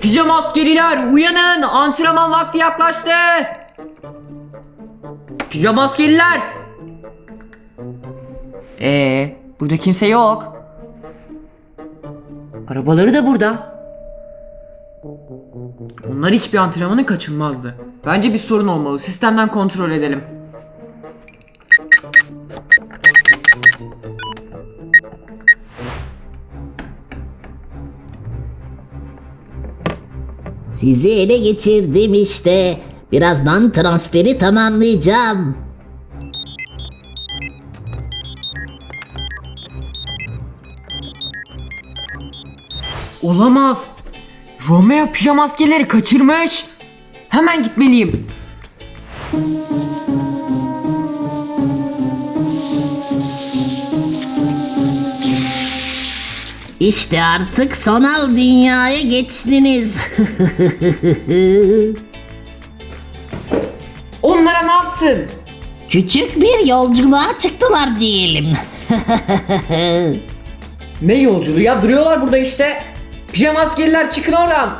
Pijama askeriler uyanın antrenman vakti yaklaştı. Pijama askeriler. Ee, burada kimse yok. Arabaları da burada. Onlar hiçbir antrenmanı kaçınmazdı. Bence bir sorun olmalı. Sistemden kontrol edelim. Sizi ele geçirdim işte. Birazdan transferi tamamlayacağım. Olamaz. Romeo pijama askerleri kaçırmış. Hemen gitmeliyim. İşte artık sanal dünyaya geçtiniz. Onlara ne yaptın? Küçük bir yolculuğa çıktılar diyelim. Ne yolculuğu ya duruyorlar burada işte. Pijama askerler çıkın oradan.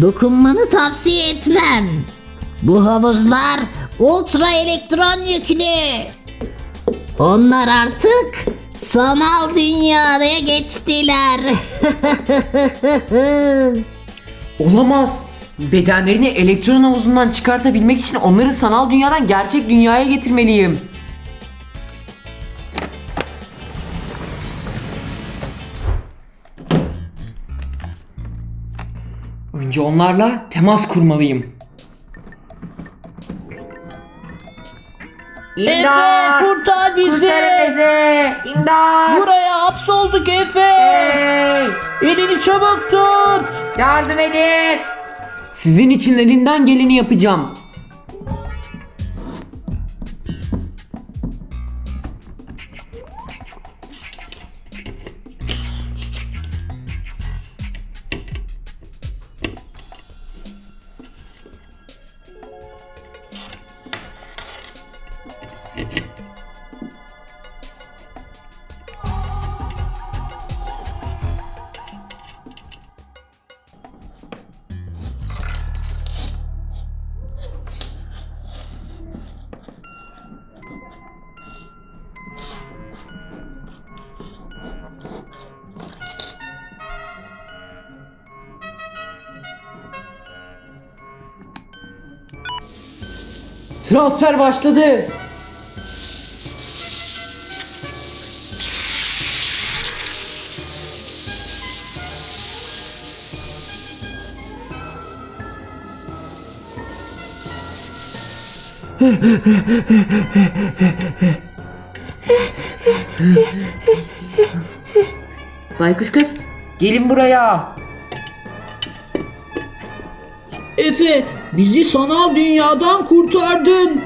Dokunmanı tavsiye etmem. Bu havuzlar ultra elektron yüklü. Onlar artık sanal dünyaya geçtiler. Olamaz. Bedenlerini elektron havuzundan çıkartabilmek için onları sanal dünyadan gerçek dünyaya getirmeliyim. Önce onlarla temas kurmalıyım. Efe kurtar bizi. İmdat! Buraya hapsolduk Efe. Hey! Elini çabuk tut. Yardım edin! Sizin için elinden geleni yapacağım. Transfer başladı. Baykuş kız, gelin buraya. Efe bizi sanal dünyadan kurtardın.